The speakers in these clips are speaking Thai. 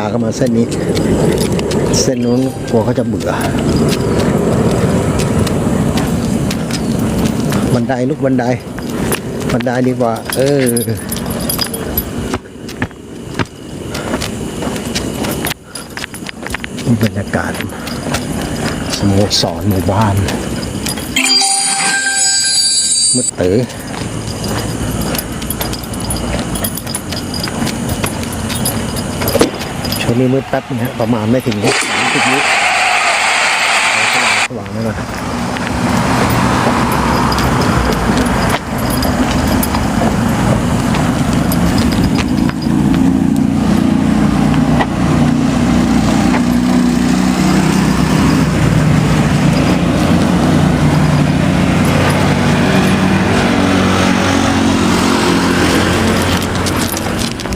าเข้ามาเส้นนี้ เส้นนู้นกลัวเขาจะเบื่อ บันไดลูกบันได บันไดดีกว่า เออบรรยากาศสโมสรหมู่บ้านมืดตื้อ วงนี้มืดแป๊บนะฮะประมาณไม่ถึงสามสิบวิสว่างสว่างแล้วนะ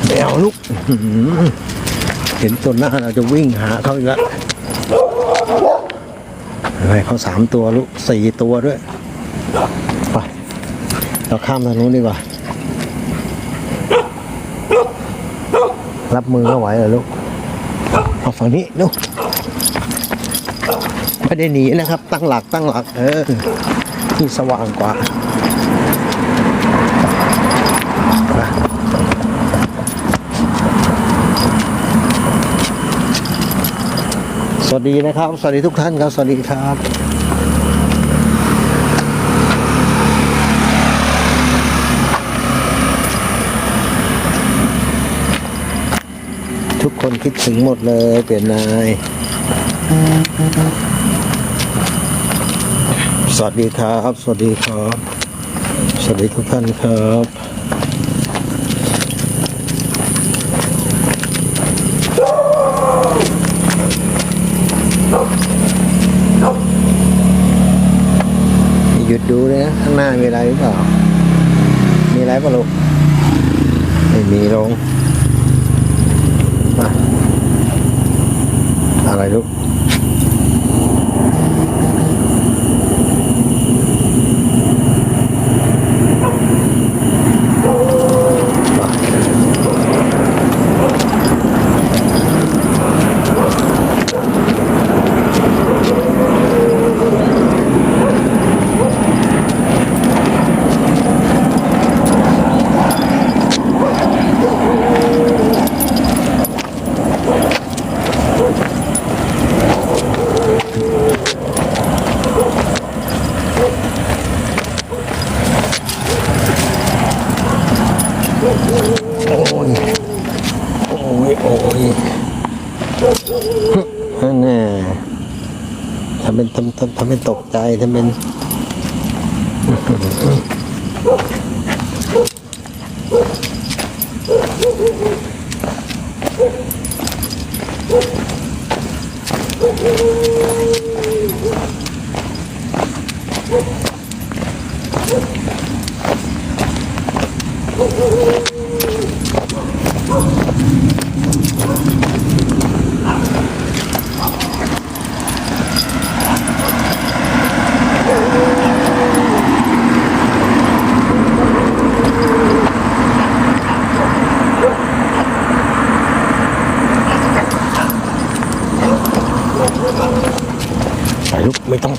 เดี๋ยวลูกอื้อ เห็นตัวหน้าเราจะวิ่งหาเขาอีกแล้วให้เขาสามตัวลูกสี่ตัวด้วย ไป เราข้ามทางนู้นดีกว่า รับมือก็ไหวเหรอลูกเอาฝั่งนี้ลูกไม่ได้หนีนะครับ ตั้งหลักตั้งหลัก เออที่สว่างกว่าไป ส วัสดีนะครับ สวัสดีทุกท่านครับ สวัสดีครับ ทุกคนคิดถึงหมดเลย เปลี่ยนนาย สวัสดีครับ สวัสดีครับ สวัสดีทุกท่านครับ หยุดดูเลยนะ ข้างหน้ามีอะไรหรือเปล่า มีอะไรปะลูกไม่มีลง อะไรลูกโอ้ย โอ้ย โอ้ยนั่นแน่ทำเป็นทำทำทำเป็นตกใจทำเป็นไปลูกไม่ต้อ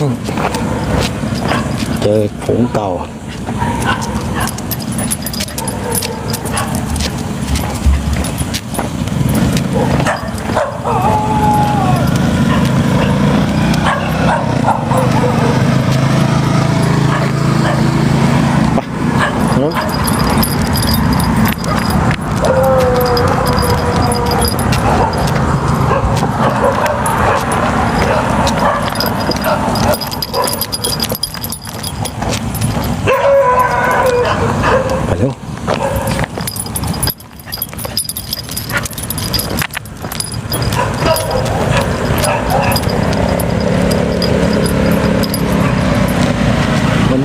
งเจอผงเก่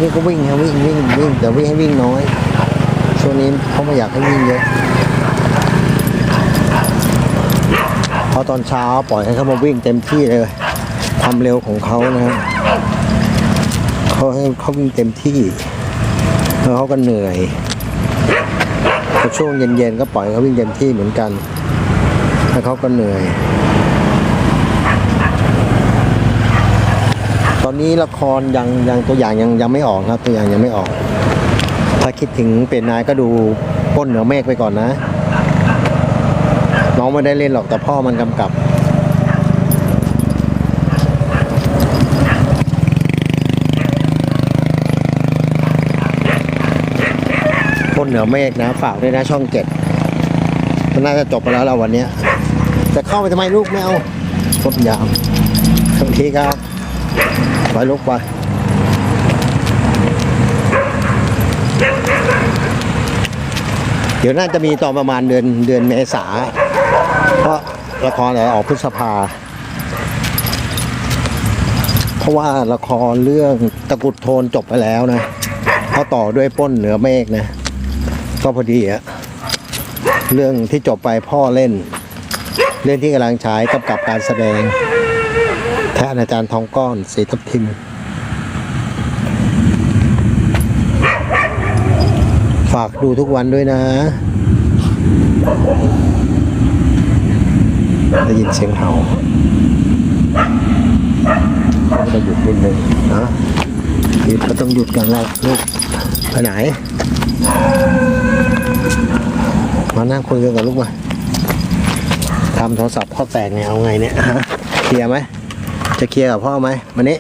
นี้ก็วิ่งฮะวิ่งวิ่งวิ่งแต่วิ่งให้วิ่งน้อย ช่วงนี้เขาไม่อยากให้วิ่งเยอะเพราะตอนเช้าปล่อยให้เขามาวิ่งเต็มที่เลยความเร็วของเขานะครับเขาให้เขาวิ่งเต็มที่แล้วเขาก็เหนื่อยพอช่วงเย็นๆก็ปล่อยเขาวิ่งเต็มที่เหมือนกันแล้วเขาก็เหนื่อย อนนี้ละครยังยังตัวอย่างยังยังไม่ออกครับ ตัวอย่างยังไม่ออก ถ้าคิดถึงเป็นนายก็ดูป้นเหนือเมฆไปก่อนนะ น้องไม่ได้เล่นหรอกแต่พ่อมันกำกับป้นเหนือเมฆนะฝากด้วยนะช่องเจ็ดมันน่าจะจบไปแล้วเราวันนี้จะเข้าไปทำไมลูกไม่เอารถยามบางทีครับ ไปลุกไปเดี๋ยวน่าจะมีตอนประมาณเดือนเดือนเมษาเพราะละครเนี่ยออกพฤษภา เพราะว่าละครเรื่องตะกุดโทนจบไปแล้วนะเขาต่อด้วยป้นเหนือเมฆนะ ก็พอดีอะเรื่องที่จบไปพ่อเล่น เรื่องที่กำลังฉายกับกับการแสดง แทนอาจารย์ทองก้อนสีทับทิมฝากดูทุกวันด้วยนะได้ยินเสียงเห่าก็จะหยุดนิดนึงนะหยุดก็ต้องหยุดกันแล้วลูกไปไหน มานั่งคุยกันกับลูกมาทำโทรศัพท์พ่อแตกเนี่ยเอาไงเนี่ยฮะเคลียร์ไหม จะเคลียร์กับพ่อไหมวันนี้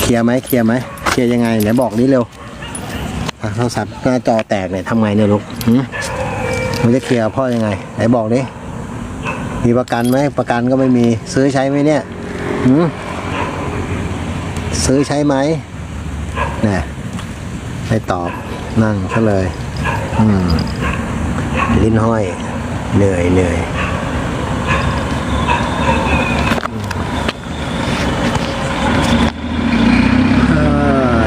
เคลียร์ไหมเคลียร์ไหมเคลียร์ยังไงไหนบอกนี้เร็วอะโทรศัพท์หน้าจอแตกเนี่ยทำไงเนี่ยลูกหืมมันจะเคลียร์กับพ่อยังไงไหนบอกดิมีประกันไหมประกันก็ไม่มีซื้อใช้ไหมเนี่ยหืมซื้อใช้ไหมเนี่ยไม่ตอบนั่งซะเลย อืมลิ้นห้อยเหนื่อยเหนื่อย เอ่อ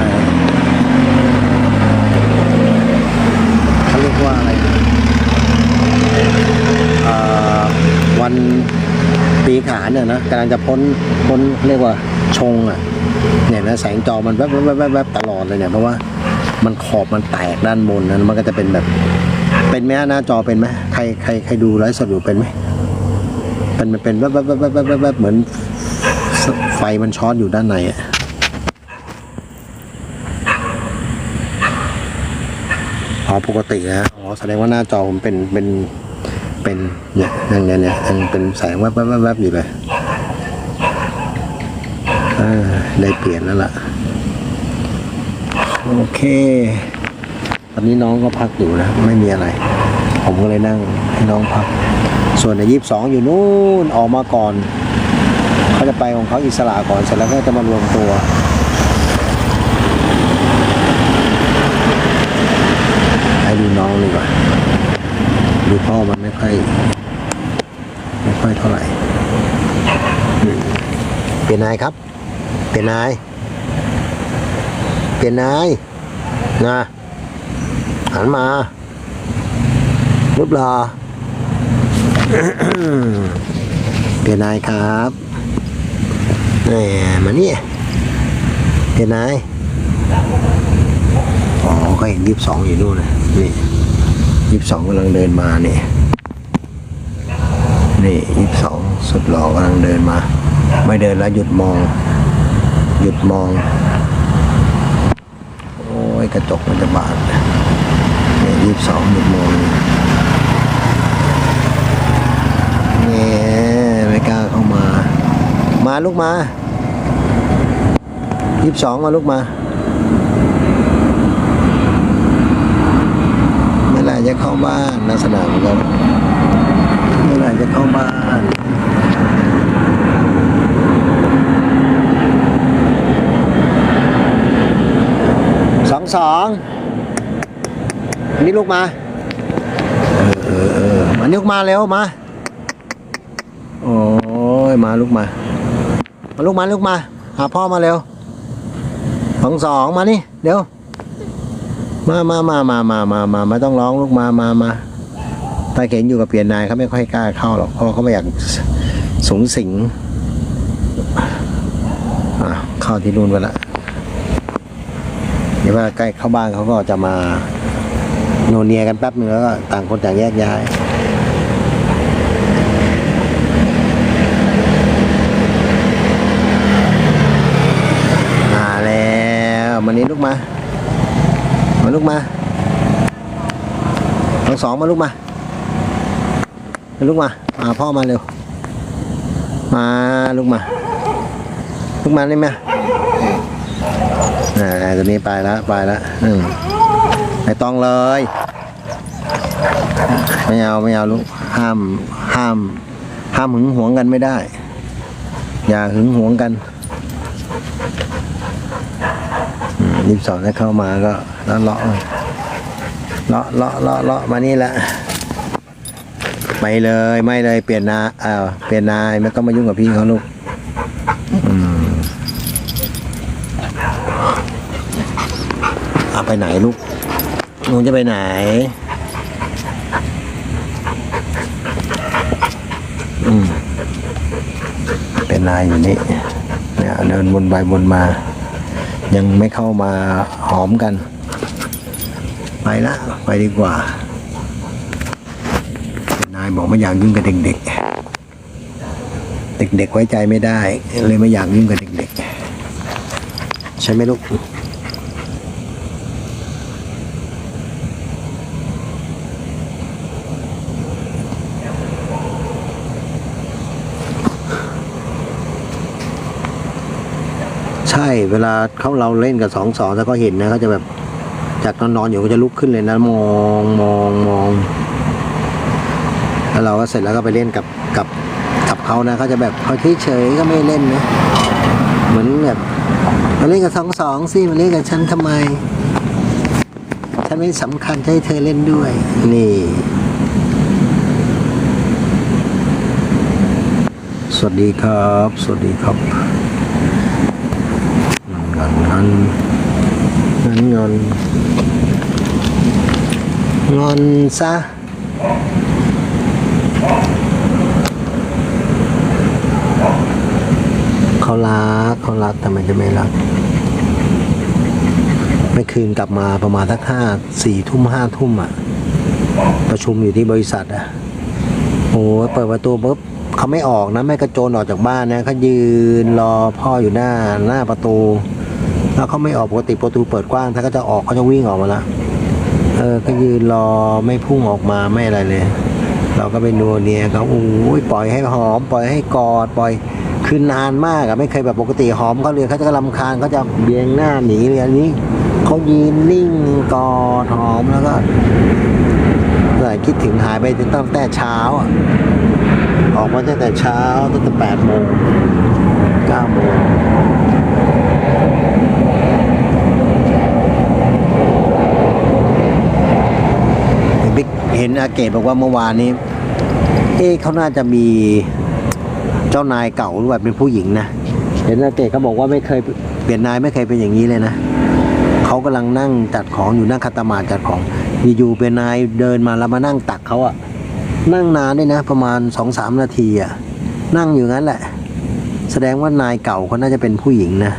เขาเรียกว่าอะไรเอ่อ วันปีขานเนี่ยนะกำลังจะพ้นพ้นเรียกว่าชงอะเนี่ยนะแสงจอมันแวบแวบแวบแวบแวบตลอดเลยเนี่ยเพราะว่ามันขอบมันแตกด้านบนนะมันก็จะเป็นแบบ เป็นไหมหน้าจอเป็นไหมใครใครใครดูไลฟ์สดอยู่เป็นไหมเป็นมันเป็นแวบแวบแวบแวบแวบแวบแวบเหมือนไฟมันช็อตอยู่ด้านในอะอ๋อปกตินะอ๋อแสดงว่าหน้าจอผมเป็นเป็น เป็นเนี่ยอย่างเนี้ยเนี่ยยังเป็นแสงแวบแวบวบแวบอยู่เลยได้เปลี่ยนแล้วล่ะ โอเค ตอนนี้น้องก็พักอยู่นะ ไม่มีอะไร ผมก็เลยนั่งให้น้องพัก ส่วนในยี่สิบสองอยู่นู่นออกมาก่อน เขาจะไปของเขาอิสระก่อนเสร็จแล้วก็จะมารวมตัวให้ดูน้องดีกว่าดูพ่อมัน ไม่ค่อยไม่ค่อยเท่าไหร่อืมเปลี่ยนนายครับ เปลี่ยนนาย เปลี่ยนนายนะหันมารูปหล่อเปลี่ยนนายครับแหมมานี่เปลี่ยนนายอ๋อก็เห็นยี่สิบสองอยู่นู่นนะนี่ยี่สิบสองกำลังเดินมาเนี่ย นี่ยี่สองสุดหล่อกำลังเดินมา ไม่เดินแล้วหยุดมอง หยุดมอง โอ้ยกระจกมันจะบาดเนี่ยยี่สองหยุดมองนี่ไม่กล้าเข้ามา มาลูกมายี่สองมาลูกมาเมื่อไหร่จะเข้าบ้านลักษณะมือนกัน เมื่อไหร่จะเข้าบ้านสองสองอันนี่ลูกมาเออเออเออมานี่ลูกมาเร็วมาโอ้ยมาลูกมา มาลูกมาลูกมา หาพ่อมาเร็วสองสองมานี่เดี๋ยวมามามามามามามาไม่ต้องร้องลูกมามามา ถ้าเห็นอยู่กับเปลี่ยนนายเขาไม่ค่อยกล้าเข้าหรอกเพราะเขาไม่อยากสูงสิงเข้าที่นู่นไปละเดี๋ยวว่าใกล้เข้าบ้านเขาก็จะมาโนเนียกันแป๊บนึงแล้วก็ต่างคนต่างแยกย้ายมาแล้วมานนี้ลูกมา มาลูกมา ทั้งสองมาลูกมา ลูกมา มาพ่อมาเร็ว มาลูกมา ลูกมาได้ไหมอ่าตัวนี้ไปแล้วไปแล้วอืมไม่ต้องเลย ไม่เอาไม่เอาลูก ห้าม ห้าม ห้ามหึงหวงกันไม่ได้ อย่าหึงหวงกันรีบสอนให้เข้ามาก็เลาะเลาะเลาะเลาะเลาะเลาะมานี่แหละ ไม่เลยไม่เลยเปลี่ยนนาอ้าเปลี่ยนนายไม่ต้องมายุ่งกับพี่เขาลูกอืมเอาไปไหนลูกหนูจะไปไหนอืมเป็นนายอยู่นี่เนี่ยเดินบนไปบนมา ยังไม่เข้ามาหอมกัน ไปละ ไปดีกว่า บอกไม่อยากยุ่งกับเด็ก ๆ เด็กๆไว้ใจไม่ได้ เลยไม่อยากยุ่งกับเด็ก ๆ ใช่ไหมลูกใช่เวลาเขาเราเล่นกับสองสองถ้าเขาเห็นนะเขาจะแบบจากนอนนอนๆอยู่ก็จะลุกขึ้นเลยนะมองมองมอง แล้วเราก็เสร็จแล้วก็ไปเล่นกับกับกับเขานะเขาจะแบบเขาเฉยก็ไม่เล่นนะเหมือนแบบมาเล่นกับสองสองสิมาเล่นกับฉันทำไมฉันไม่สำคัญจะให้เธอเล่นด้วย นี่ สวัสดีครับ สวัสดีครับงอนงอนงอนงอนงอนซะ เขารักเขารักทำไมจะไม่รักเมื่อคืนกลับมาประมาณสักห้าสี่ทุ่มห้าทุ่มอะ ประชุมอยู่ที่บริษัทอะโอ้เปิดประตูปุ๊บเขาไม่ออกนะ ไม่กระโจนออกจากบ้านนะเขายืนรอพ่ออยู่หน้าหน้าประตู แล้วเขาไม่ออกปกติประตูเปิดกว้าง ถ้าเขาจะออกเขาจะวิ่งออกมาละเออก็ยืนรอไม่พุ่งออกมาไม่อะไรเลย เราก็ไปนัวเนียเขาโอ้ยปล่อยให้หอม ปล่อยให้กอดปล่อยคือนานมากอะไม่เคยแบบปกติหอมเขาเลยเขาจะลำคาญเขาจะเบี่ยงหน้าหนีเลยอันนี้เขายืนนิ่งกอดหอมแล้วก็แต่คิดถึงหายไปตั้งแต่เช้าอะออกมาตั้งแต่เช้าตั้งแต่แปดโมงเก้าโมงเห็นบิ๊กเห็นอาเกตบอกว่าเมื่อวานนี้ เอ๊เขาน่าจะมีเจ้านายเก่าหรือว่าเป็นผู้หญิงนะเห็นอาเกตเขาบอกว่าไม่เคยเปลี่ยนนายไม่เคยเป็นอย่างนี้เลยนะเขากำลังนั่งจัดของอยู่นั่งคัตามาจัดของอยู่เป็นนายเดินมาแล้วมานั่งตักเขาอะนั่งนานด้วยนะ ประมาณสองสามนาทีอะนั่งอยู่งั้นแหละ แสดงว่านายเก่าเขาน่าจะเป็นผู้หญิงนะ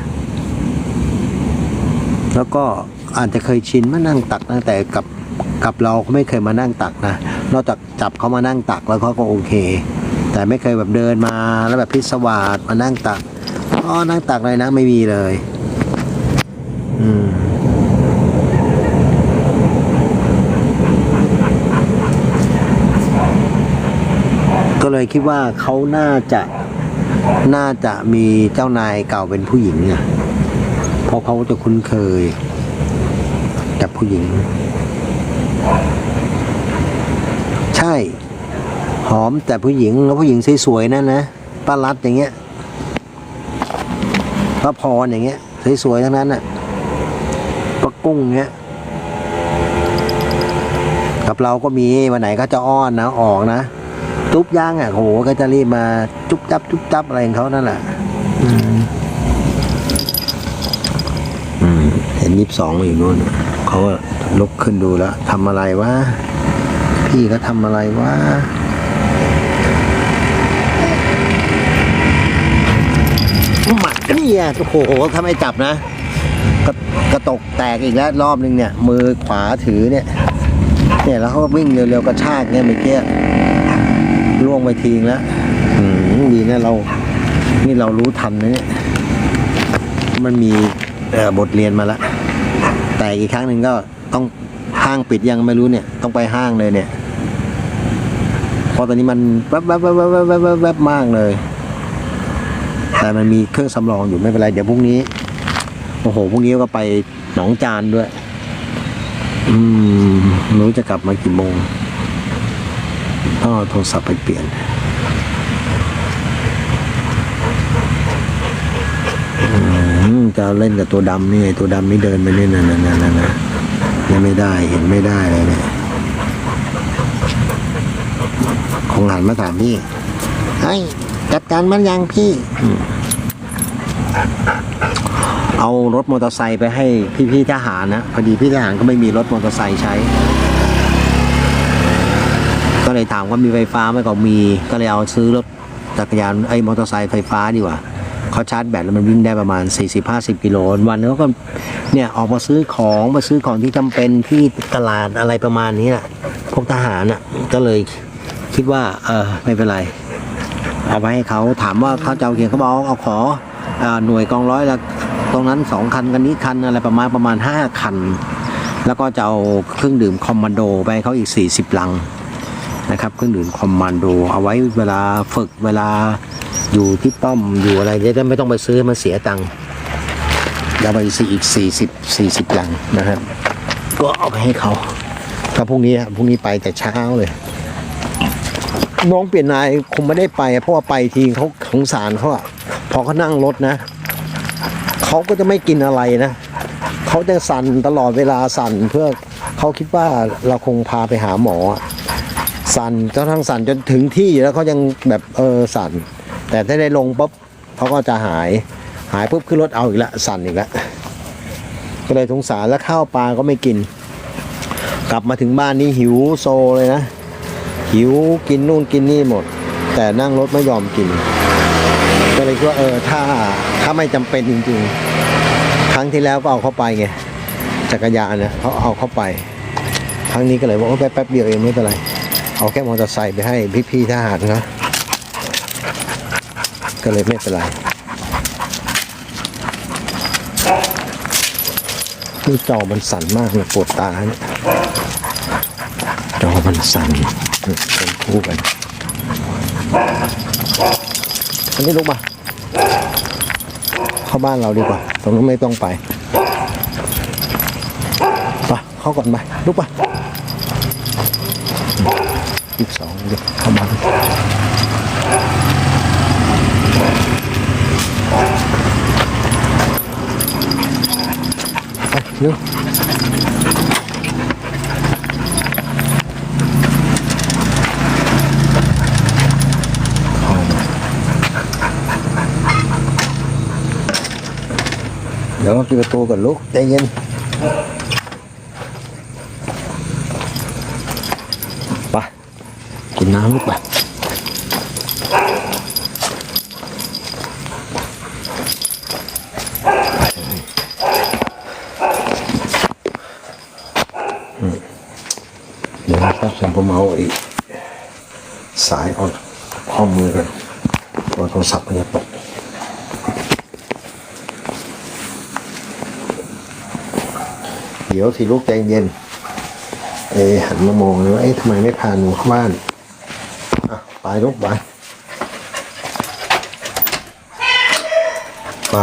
แล้วก็อาจจะเคยชินมานั่งตักตั้งแต่กับ กับเราเขาไม่เคยมานั่งตักนะนอกจากจับเขามานั่งตักแล้วเขาก็โอเค แต่ไม่เคยแบบเดินมาแล้วแบบพิศวาสมานั่งตักอ๋อนั่งตักเลยนะไม่มีเลยอืมก็เลยคิดว่าเขาน่าจะน่าจะมีเจ้านายเก่าเป็นผู้หญิงเนี่ยเพราะเขาจะคุ้นเคยกับผู้หญิง ใช่ หอมแต่ผู้หญิงแล้วผู้หญิงสวยๆนั่นนะป้ารัดอย่างเงี้ยป้าพรอย่างเงี้ยสวยๆทั้งนั้นน่ะป้ากุ้งเงี้ยกับเราก็มีวันไหนก็จะอ้อนนะออกนะจุ๊บย่างอะโหก็จะรีบมาจุ๊บจับจุ๊บจับอะไรของเขานั่นแหละอืมเห็นยิบสองอยู่นู่นเขาลุกขึ้นดูแล้วทำอะไรวะพี่เขาทำอะไรวะ นี่อะโอ้โหถ้าไม่จับนะกระกระตกแตกอีกแล้วรอบนึงเนี่ย มือขวาถือเนี่ย เนี่ยแล้วเขาก็วิ่งเร็วๆกระชากเนี่ยเมื่อกี้ล่วงไปทีงแล้วดีนะเรา นี่เรารู้ทันนะเนี่ย มันมีบทเรียนมาละ แต่อีกครั้งหนึ่งก็ต้องห้างปิดยังไม่รู้เนี่ย ต้องไปห้างเลยเนี่ย เพราะตอนนี้มันแวบแวบแวบแวบแวบแวบมากเลย แต่มันมีเครื่องสำรองอยู่ไม่เป็นไร เดี๋ยวพรุ่งนี้ โอ้โหพรุ่งนี้ก็ไปหนองจานด้วย อืมรู้จะกลับมากี่โมงต้องเอาโทรศัพท์ไปเปลี่ยนอืมจะเล่นกับตัวดำนี่ไงตัวดำนี่เดินไปนี่นั่นนะนนั่นนั่นะยังไม่ได้เห็นไม่ได้เลยเนี่ยคงหันมาถามพี่ไอ้ จัดการมันยังพี่ เอารถมอเตอร์ไซค์ไปให้พี่ๆทหารนะพอดีพี่ทหารก็ไม่มีรถมอเตอร์ไซค์ใช้ ก็เลยถามว่ามีไฟฟ้าไหมก็มี ก็เลยเอาซื้อรถจักรยานไอ้มอเตอร์ไซค์ไฟฟ้าดีกว่าเขาชาร์จแบตแล้วมันวิ่งได้ประมาณ 40-50กิโลวันนึงก็เนี่ยออกมาซื้อของมาซื้อของที่จำเป็นที่ตลาดอะไรประมาณนี้แหละพวกทหารน่ะก็เลยคิดว่าเออไม่เป็นไร เอาไปให้เขาถามว่าเขาจะเอาเขียนเขาบอกเอาขออ่าหน่วยกองร้อยละตรงนั้นสองคันกันนี้คันอะไรประมาณประมาณห้าคัน แล้วก็จะเอาเครื่องดื่มคอมมานโดไปเขาอีก 40 ลังนะครับเครื่องดื่มคอมมานโด เอาไว้เวลาฝึกเวลาอยู่ที่ป้อมอยู่อะไรจะได้ไม่ต้องไปซื้อมาเสียตังค์แล้วไปซื้ออีกสี่สิบสี่สิบลังนะครับก็เอาไปให้เขาถ้าพรุ่งนี้พรุ่งนี้ไปแต่เช้าเลย น้องเปลี่ยนนายคงไม่ได้ไป เพราะว่าไปทีเขาสงสารเขาอะพอเขานั่งรถนะเขาก็จะไม่กินอะไรนะเขาจะสั่นตลอดเวลาสั่นเพื่อเขาคิดว่าเราคงพาไปหาหมอสั่นจนทั้งสั่นจนถึงที่แล้วเขายังแบบเออสั่น แต่ถ้าได้ลงปุ๊บเขาก็จะหายหายปุ๊บขึ้นรถเอาอีกละสั่นอีกละก็เลยสงสารแล้วข้าวปลาก็ไม่กิน กลับมาถึงบ้านนี่หิวโซเลยนะ หิวกินนู่นกินนี่หมด แต่นั่งรถไม่ยอมกิน ก็เลยคิดว่าเออถ้าถ้าไม่จำเป็นจริง ๆ ครั้งที่แล้วก็เอาเข้าไปไงจักรยานเนี่ยเขาเอาเข้าไป ครั้งนี้ก็เลยบอกว่าแป๊บเดียวเองไม่เป็นไร เอาแค่มอเตอร์ไซค์ไปให้พี่ๆทหารนะก็เลยไม่เป็นไรนี่จอมันสั่นมากเลยปวดตาเนี่ยจอมันสั่น เป็นคู่กันอันนี้ลุกมา เข้าบ้านเราดีกว่า ตรงนั้นไม่ต้องไปไปเข้าก่อนไปลุกไปยี่สิบสองเดี๋ยวเข้ามาไปเร็วเข้ามาเดี๋ยวปิดประตูก่อนลูกใจเย็น ไป กินน้ำลูกไปเดี๋ยวนะครับฉันผมเอาอีก สายออกข้อมือกันโทรศัพท์มันจะตก ดี๋ยวสิลูกใจเย็น เอหันมามองเลยว่าเอ๊ะทำไมไม่พาหนูเข้าบ้านอะไปลูกไปไป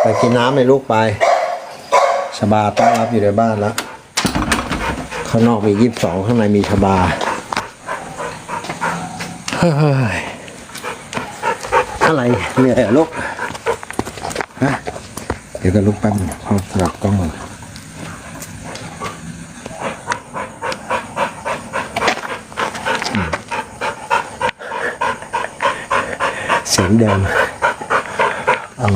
ไปกินน้ำเลยลูกไป ชบาต้อนรับอยู่ในบ้านแล้ว ข้างนอกมียี่สิบสองข้างในมีชบาเฮ้ยอะไรเหนื่อยลูกฮะเดี๋ยวกันลูกแป๊บนึงเขาสลับกล้องก่อน สียงเดิมอื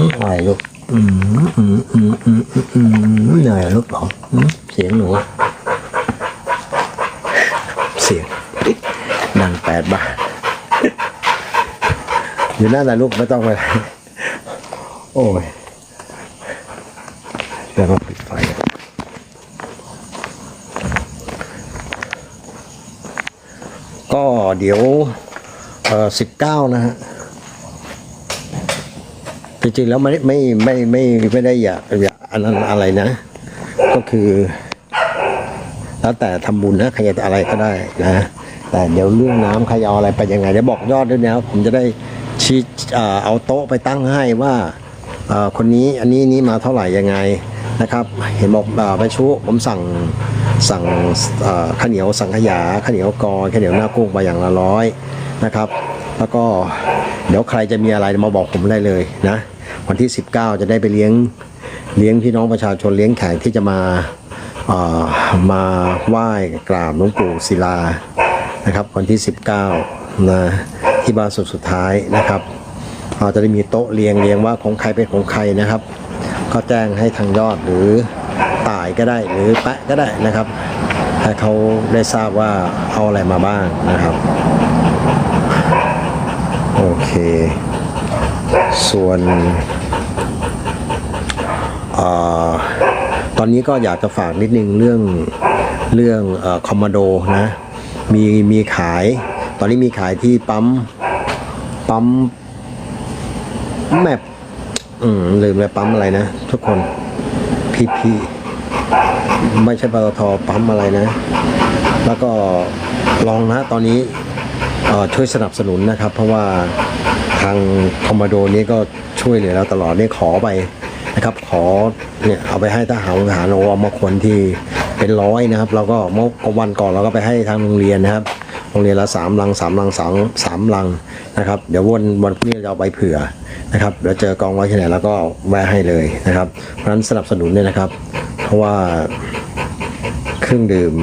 มอะไรลูกอืมอืมอืมอืมอืมอืมเหนื่อยลูกบอกอืมเสียงหนู เสียงดังแปดบาทอยู่หน้าแต่ลูกไม่ต้องไปไหนโอ้ยเดี๋ยวมาปิดไฟก็เดี๋ยวเอ่อสิบเก้านะฮะ จริงๆแล้วไม่ไม่ไม่ไม่ไม่ได้อยากอยากอันนั้นอะไรนะ ก็คือ แล้วแต่ทำบุญนะใครจะอะไรก็ได้นะ แต่เดี๋ยวเรื่องน้ำใครจะเอาอะไรไปยังไงเดี๋ยวบอกยอดด้วยนะผมจะได้ชี้เอาโต๊ะไปตั้งให้ว่าคนนี้อันนี้นี้มาเท่าไหร่ยังไงนะครับ เห็นบอกไปชุผมสั่งสั่งข้าวเหนียวสังขยาข้าวเหนียวกอข้าวเหนียวหน้ากุ้งไปอย่างละร้อยนะครับ แล้วก็เดี๋ยวใครจะมีอะไรมาบอกผมได้เลยนะ วันที่ 19 จะได้ไปเลี้ยงเลี้ยงพี่น้องประชาชนเลี้ยงแขกที่จะมาเอ่อมาไหว้กราบหลวงปู่ศิลานะครับ วันที่ 19นะที่บ้านสุดสุดท้ายนะครับเราจะได้มีโต๊ะเรียงเรียงว่าของใครเป็นของใครนะครับ ก็แจ้งให้ทางยอดหรือต่ายก็ได้หรือแปะก็ได้นะครับให้เขาได้ทราบว่าเอาอะไรมาบ้างนะครับ โอเค ส่วน ตอนนี้ก็อยากจะฝากนิดนึงเรื่องเรื่องคอมมานโดนะมีมีขาย ตอนนี้มีขายที่ปั๊มปั๊มแมปอืมลืมไปปั๊มอะไรนะ ทุกคนพีพีไม่ใช่ปตทปั๊มอะไรนะ แล้วก็ลองนะตอนนี้ช่วยสนับสนุนนะครับ เพราะว่าทางคอมมานโดนี้ก็ช่วยเหลือเราตลอดเนี่ขอไป นะครับ ขอเนี่ยเอาไปให้ทหารทหารโอมาคนที่เป็นร้อยนะครับ เราก็เมื่อวันก่อนเราก็ไปให้ทางโรงเรียนนะครับโรงเรียนละสามลังสามลังสามสามลังนะครับ เดี๋ยววันวันพรุ่งนี้เราไปเผื่อนะครับเดี๋ยวเจอกองไว้ที่ไหนแล้วก็แวะให้เลยนะครับ เพราะฉะนั้นสนับสนุนเนี่ยนะครับ เพราะว่าเครื่องดื่ม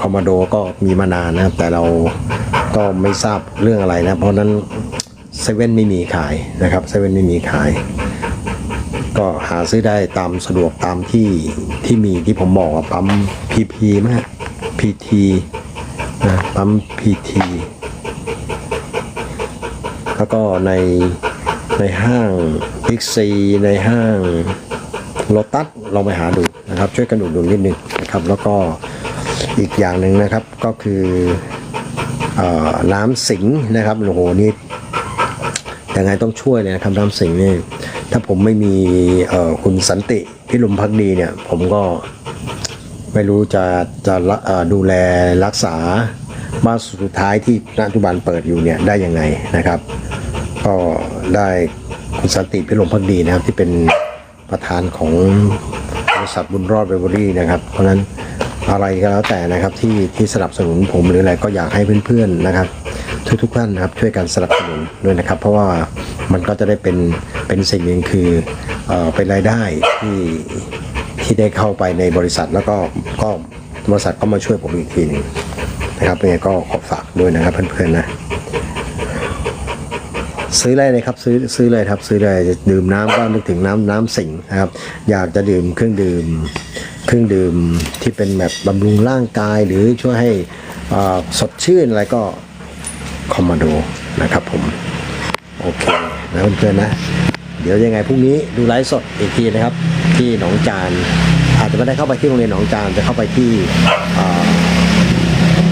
คอมมาโดก็มีมานานนะครับ แต่เราก็ไม่ทราบเรื่องอะไรนะ เพราะฉะนั้นเซเว่นไม่มีขายนะครับเซเว่นไม่มีขาย ก็หาซื้อได้ตามสะดวกตามที่ที่มีที่ผมบอกอะปั๊มพีพีมากพีทีนะปั๊มพีทีแล้วก็ในในห้างบิ๊กซีในห้างโลตัสลองไปหาดูนะครับ ช่วยกันอุดหนุนนิดนึงนะครับ แล้วก็อีกอย่างหนึ่งนะครับก็คืออน้ำสิงนะครับโอ้โหนี่ยังไงต้องช่วยเลยนะครับน้ำสิงนี่ ถ้าผมไม่มีคุณสันติพิรุมพักดีเนี่ย ผมก็ไม่รู้จะจะะดูแลรักษาบ้านสุดท้ายที่ปัจจุบันเปิดอยู่เนี่ยได้ยังไงนะครับ ก็ได้คุณสันติพิรมพักดีนะครับ ที่เป็นประธานของบริษัทบุญรอดเบเวอรี่นะครับ เพราะฉะนั้นอะไรก็แล้วแต่นะครับที่ที่สนับสนุนผมหรืออะไรก็อยากให้เพื่อนๆนะครับ ทุกๆท่านนะครับช่วยกันสนับสนุนด้วยนะครับ เพราะว่า มันก็จะได้เป็นเป็นสิ่งหนึ่งคือเอเป็นรายได้ที่ที่ได้เข้าไปในบริษัทแล้วก็ก็บริษัทก็มาช่วยผมอีกทีหนึงนะครับยังไงก็ขอฝากด้วยนะครับเพื่อนๆนะซื้อเลยเลยครับซื้อซื้อเลยครับซื้อเลยดื่มน้ำก็นึกถึงน้ำน้ำสิงนะครับ อยากจะดื่มเครื่องดื่ม เครื่องดื่มที่เป็นแบบบำรุงร่างกายหรือช่วยให้สดชื่นอะไรก็คอมมาโดนะครับผม โอเค นะเพื่อนๆนะ เดี๋ยวยังไงพรุ่งนี้ดูไลฟ์สดอีกทีนะครับ ที่หนองจานอาจจะไม่ได้เข้าไปที่โรงเรียนหนองจานจะเข้าไปที่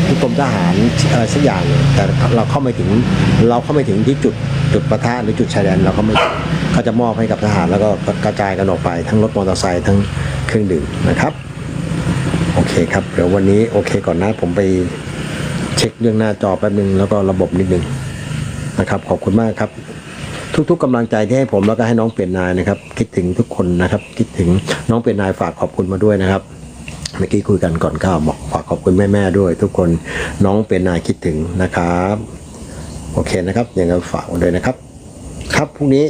ที่กรมทหารสักอย่างแต่เราเข้าไม่ถึงเราเข้าไม่ถึงที่จุดจุดประทะหรือจุดชายแดนเราเข้าไม่เขาจะมอบให้กับทหารแล้วก็กระจายกันออกไปทั้งรถมอเตอร์ไซค์ทั้งเครื่องดื่มนะครับโอเคครับเดี๋ยววันนี้โอเคก่อนนะผมไปเช็คเรื่องหน้าจอแป๊บนึงแล้วก็ระบบนิดนึงนะครับขอบคุณมากครับ ทุก ๆกำลังใจที่ให้ผมแล้วก็ให้น้องเปลี่ยนนายนะครับ คิดถึงทุกคนนะครับ คิดถึงน้องเปลี่ยนนายฝากขอบคุณมาด้วยนะครับเมื่อกี้คุยกันก่อนข้าวบอกฝากขอบคุณแม่ๆด้วย ทุกคนน้องเปี่ยนนายคิดถึงนะครับ โอเคนะครับยังไงฝากมาด้วยนะครับ ครับพรุ่งนี้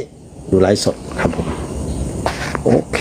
ดูไลฟ์สดครับผมโอเค